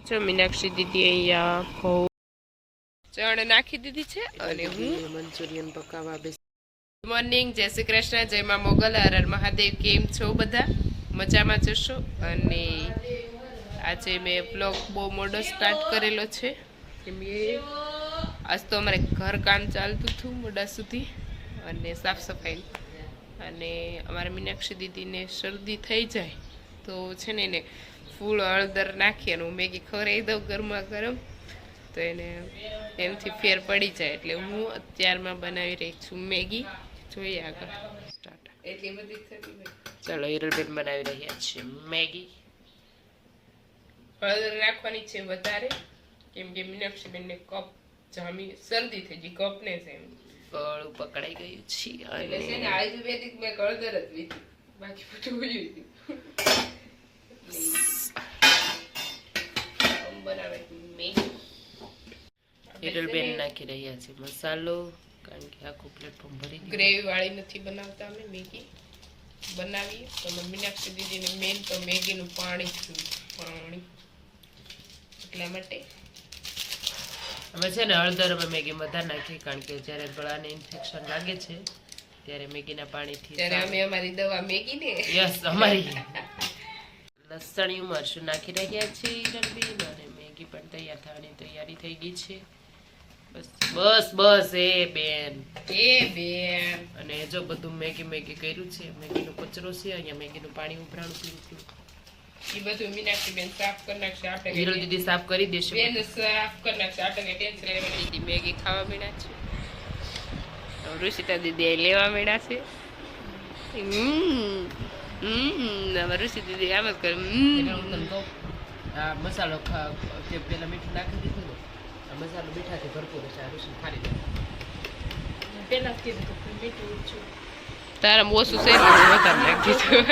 છો મીનાક્ષી દીદી અહીંયા ઘઉં ચણ નાખી દીધી છે અને હું મંચુરિયન પકાવવા બેસ મોર્નિંગ જય શ્રી કૃષ્ણ જય માં મોગલ હર મહાદેવ કેમ છો બધા? મજામાં જશો? અને આજે મેં બ્લોગ બહુ મોડો સ્ટાર્ટ કરેલો છે. કેમ કે આજ તો અમારે ઘર કામ ચાલતું હતું મોડા સુધી અને સાફ સફાઈ. અને અમારા મીનાક્ષી દીદીને શરદી થઈ જાય. તો છે ને એને ફૂલ હળદર નાખી અને હું મેગી ખવડાવી દઉં ગરમા ગરમ. તો એને એમથી ફેર પડી જાય એટલે હું અત્યારમાં બનાવી રહી છું મેગી. જોઈએ આગળ. સ્ટાર્ટ એટલી બધી હોય. ચાલો હિરલબેન બનાવી રહ્યા છે મેગી. હળદર નાખવાની છે વધારે. કેમ કે મીનાક્ષીબેનને કપ જામી શરદી થઈ ગઈ કપ ને છે એમ. ગળું પકડાઈ ગયું છે એટલે છે ને આયુર્વેદિક મેં હળદર જ લીધી. બાકી બધું ભૂલી ગયું આમ મેગી હિરલબેન નાખી રહ્યા છે. મસાલો કારણ કે આખું પ્લેટફોર્મ ભરી ગ્રેવી વાળી નથી બનાવતા અમે મેગી બનાવીએ. તો દીદીને મેન તો મેગીનું પાણી પાણી. એટલા માટે. અમે છે ને હળદર અમે મેગી વધારે નાખીએ કારણ કે જ્યારે ગળાને ઇન્ફેક્શન લાગે છે ત્યારે મેગીના પાણીથી ત્યારે અમે અમારી દવા મેગી ને યસ અમારી. લસણી મરચું નાખી રહ્યા છે હિરલબેન અને મેગી પણ તૈયાર થવાની તૈયારી થઈ ગઈ છે. બસ બસ બસ એ બેન. એ બેન. અને જો બધું મેગી મેગી કર્યું છે મેગીનો કચરો છે અહીંયા મેગીનું પાણી ઉભરાણું પીવું છું એ બધું મીનાક્ષી બેન સાફ કરી નાખશે આપણે દીદી સાફ કરી દેશે. બેન સાફ કરી નાખશે આપણે ટેન્શન લેવાની. મેગી ખાવા મીણા છે. ઋષિતા દીદી અહીં લેવા મળ્યા છે. હમ હમ હવે ઋષિ દીદી આમ જ કરે. મસાલો કે પેલા મીઠું નાખી દીધું ને આ મસાલો મીઠાથી ભરપૂર છે આ ઋષિ ખારી દે. તારા ઓછું છે એટલે હું વધારે નાખી દીધું.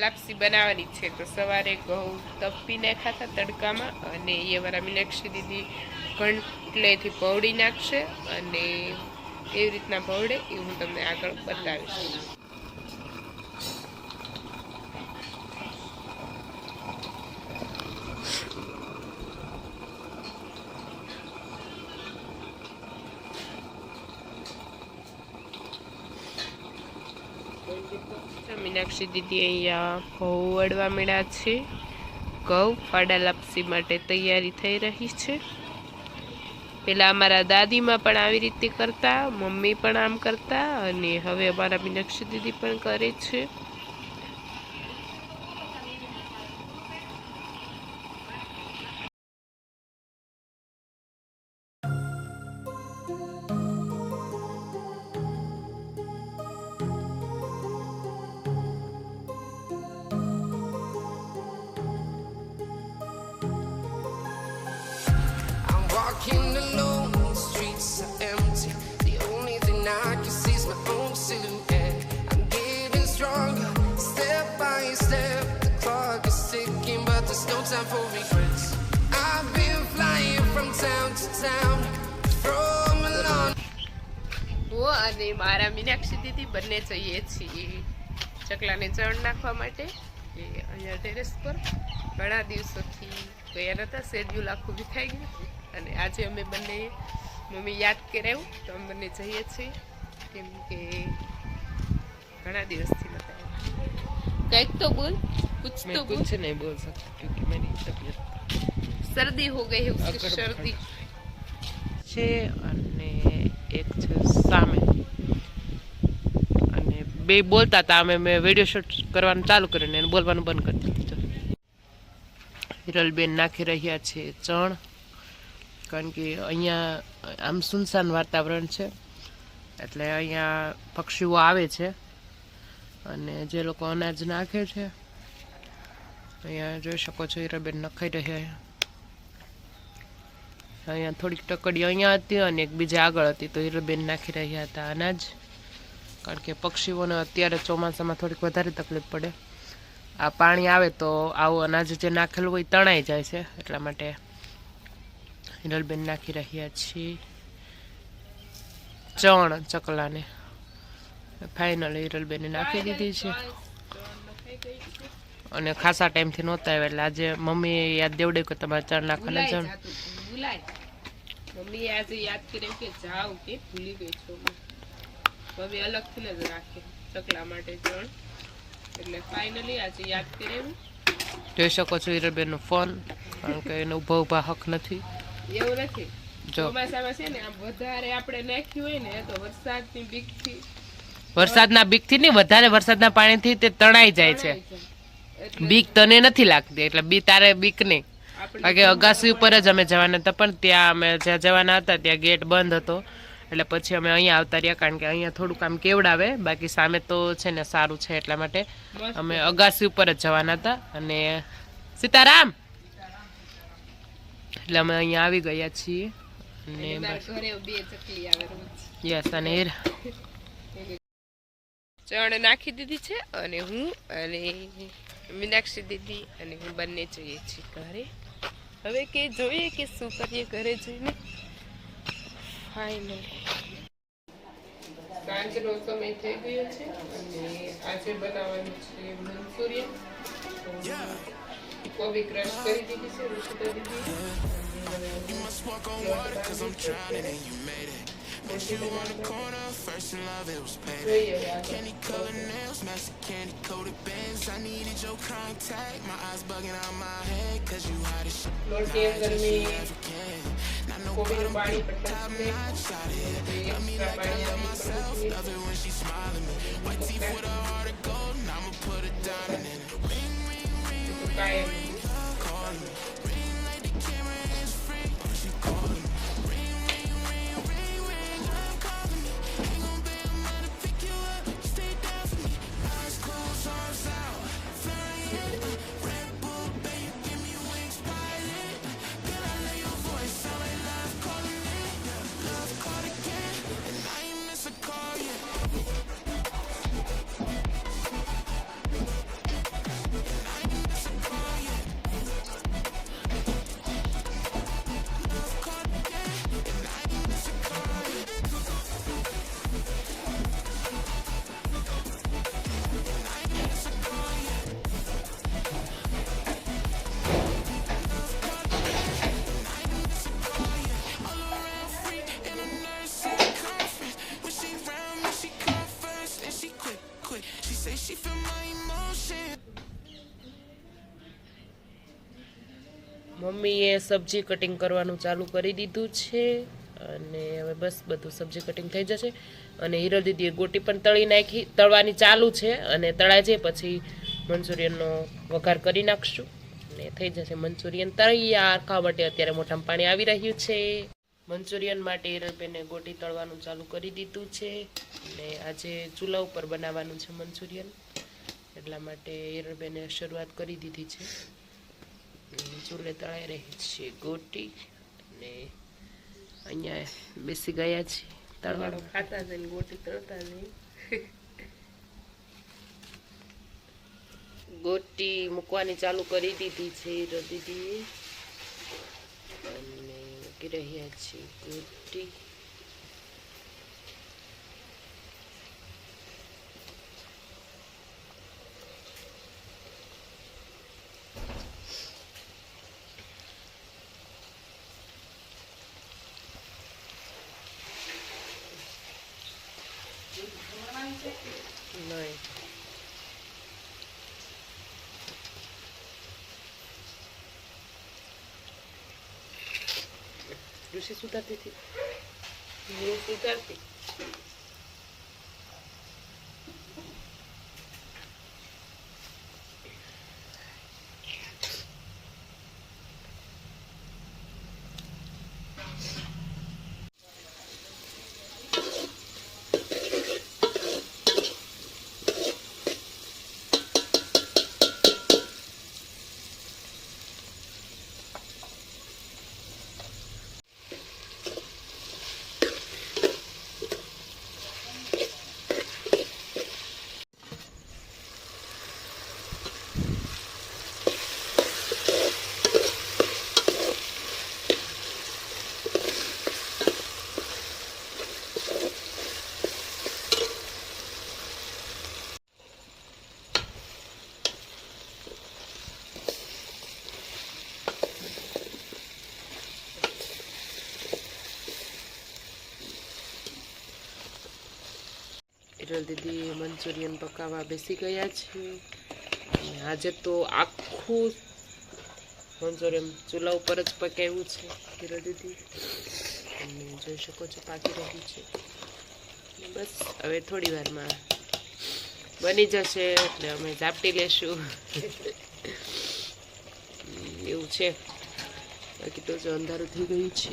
લાપસી બનાવવાની છે તો સવારે ઘઉં તપીને ખાતા તડકામાં અને એ અમારા મીનાક્ષી દીદી કંટલેથી પૌડી નાખશે અને એવી રીતના ભવડે એ હું તમને આગળ બતાવીશ. મીનાક્ષી દીદી અહીંયા વળવા મળ્યા છે. ઘઉં ફાડા લાપસી માટે તૈયારી થઈ રહી છે. પેલા અમારા દાદીમાં પણ આવી રીતે કરતા, મમ્મી પણ આમ કરતા અને હવે અમારા મીનાક્ષી દીદી પણ કરે છે. અને મારા મીનાક્ષી દીદી બંને જઈએ છીએ ચકલાને ચણ નાખવા માટે. એ અહીંયા ટેરેસ પર ઘણા દિવસોથી ગયા નહોતા શેડ્યુલ આખું વિખાઈ ગયું. અને આજે અમે બંને મમ્મી યાદ કરાવ્યું તો અમે બંને જઈએ છીએ. કેમ કે ઘણા દિવસથી નહોતા આવ્યા. કંઈક તો બોલ કુછ मैं તો બોલ कुछ नहीं बोल सकती क्योंकि मेरी तबीयत सर्दी हो गई है उसकी अकड़ सर्दी છે અને એક છે સામે અને બે બોલતા હતા અમે મેં વિડીયો શૂટ કરવાનું ચાલુ કરીને એને બોલવાનું બંધ કરી દીધું હિરલબેન નાખી રહ્યા છે ચણ કારણ કે અહીંયા આમ સુનસાન વાતાવરણ છે એટલે અહીંયા પક્ષીઓ આવે છે અને જે લોકો અનાજ નાખે છે, અહીંયા જોઈ શકો છો હીરાબેન નખાઈ રહ્યા અહીંયા થોડીક ટકડી અહીંયા હતી અને એક બીજા આગળ હતી, તો હીરાબેન નાખી રહ્યા હતા અનાજ, કારણ કે પક્ષીઓને અત્યારે ચોમાસામાં થોડીક વધારે તકલીફ પડે. આ પાણી આવે તો આવું અનાજ જે નાખેલું હોય તણાઈ જાય છે, એટલા માટે હિરલબેન નાખી રહ્યા છીએ. ચણ ચકલાને. ફાઇનલ હિરલબેને નાખી દીધી છે. અને ખાસા ટાઈમથી નહોતા આવ્યા એટલે આજે મમ્મીએ યાદ દેવડે કે તમારે ચણ નાખવાના ચણ. મમ્મીએ આજે યાદ કર્યું કે જાવ કે ભૂલી ગઈ છો મમ્મી અલગથી જ રાખે ચકલા માટે ચણ. એટલે ફાઇનલી આજે યાદ કર્યું. જોઈ શકો છો હીરાબેનનો ફોન કારણ કે એને ઊભા ઊભા હક નથી. એવું નથી? જો. ચોમાસામાં છે ને આમ વધારે આપણે નાખ્યું હોય ને તો વરસાદની બીકથી વરસાદના બીકથી નહીં વધારે વરસાદના પાણીથી તે તણાઈ જાય છે. બીક તને નથી લાગતી એટલે બી તારે બીક નહીં. બાકી કારણ કે અગાસી ઉપર જ અમે જવાના હતા પણ ત્યાં અમે જ્યાં જવાના હતા ત્યાં ગેટ બંધ હતો. એટલે પછી અમે અહીંયા આવતા રહ્યા કારણ કે અહીંયા થોડુંક આમ કેવડાવે બાકી સામે તો છે ને સારું છે એટલા માટે અમે અગાસી ઉપર જ જવાના હતા. અને સીતારામ. એટલે અમે અહીંયા આવી ગયા છીએ. અને રોજ યસ ચણ નાખી દીધી છે અને હું અને મીનાક્ષી દીદી અને હું બંને જઈએ છીએ ઘરે. હવે કે જોઈએ કે શું કરીએ ઘરે જઈને. ફાઇનલ સાંજનો સમય થઈ ગયો છે અને આજે બનાવવાનું છે મંચુરિયન. કોબી ક્રશ કરી દીધી છે ઋષિતા દીદી You must walk on water cause I'm drowning and you made it. Met you on the corner, first in love, it was baby. Candy colored nails, massive candy coated bands. I needed your contact, my eyes bugging out my head cause you had a shit. Lord, me. Not no me like I love it when she me. White teeth heart I'ma put in સબ્જી cutting કરવાનું ચાલુ કરી દીધું છે અને હવે બસ બધું સબ્જી કટિંગ થઈ જશે. અને હિરલ દીદીએ ગોટી પણ તળી નાખી, તળવાની ચાલુ છે અને તળાય છે, પછી મંચુરિયનનો વઘાર કરી નાખશું. અને થઈ જશે મંચુરિયન તૈયાર ખાવા માટે અત્યારે મોઢામાં પાણી આવી રહ્યું છે. મંચુરિયન માટે હિરલબેને ગોટી તળવાનું ચાલુ કરી દીધું છે. અને આજે ચૂલા ઉપર બનાવવાનું છે મંચુરિયન. એટલા માટે હિરલબેને શરૂઆત કરી દીધી છે. ચૂલે તળાઈ રહી છે ગોટી અને અહીંયા બેસી ગયા છે તળવાળો ખાતા જઈને ગોટી તળતા જઈને ગોટી મૂકવાની ચાલુ કરી દીધી છે હીરો અને મૂકી રહ્યા છે ગોટી. નહીં ઋષિ સુધારતી હતી હું સુધારતી હિરલ દીદી, મંચુરિયન પકાવવા બેસી ગયા છે. આજે તો આખું મંચુરિયન ચૂલા ઉપર જ પકાવ્યું છે હિરલ દીદી. અને જોઈ શકો છો પાકી રહ્યું છે. બસ, હવે થોડી વારમાં બની જશે એટલે અમે ઝાપટી લેશું. એવું છે. બાકી તો જો અંધારું થઈ ગયું છે.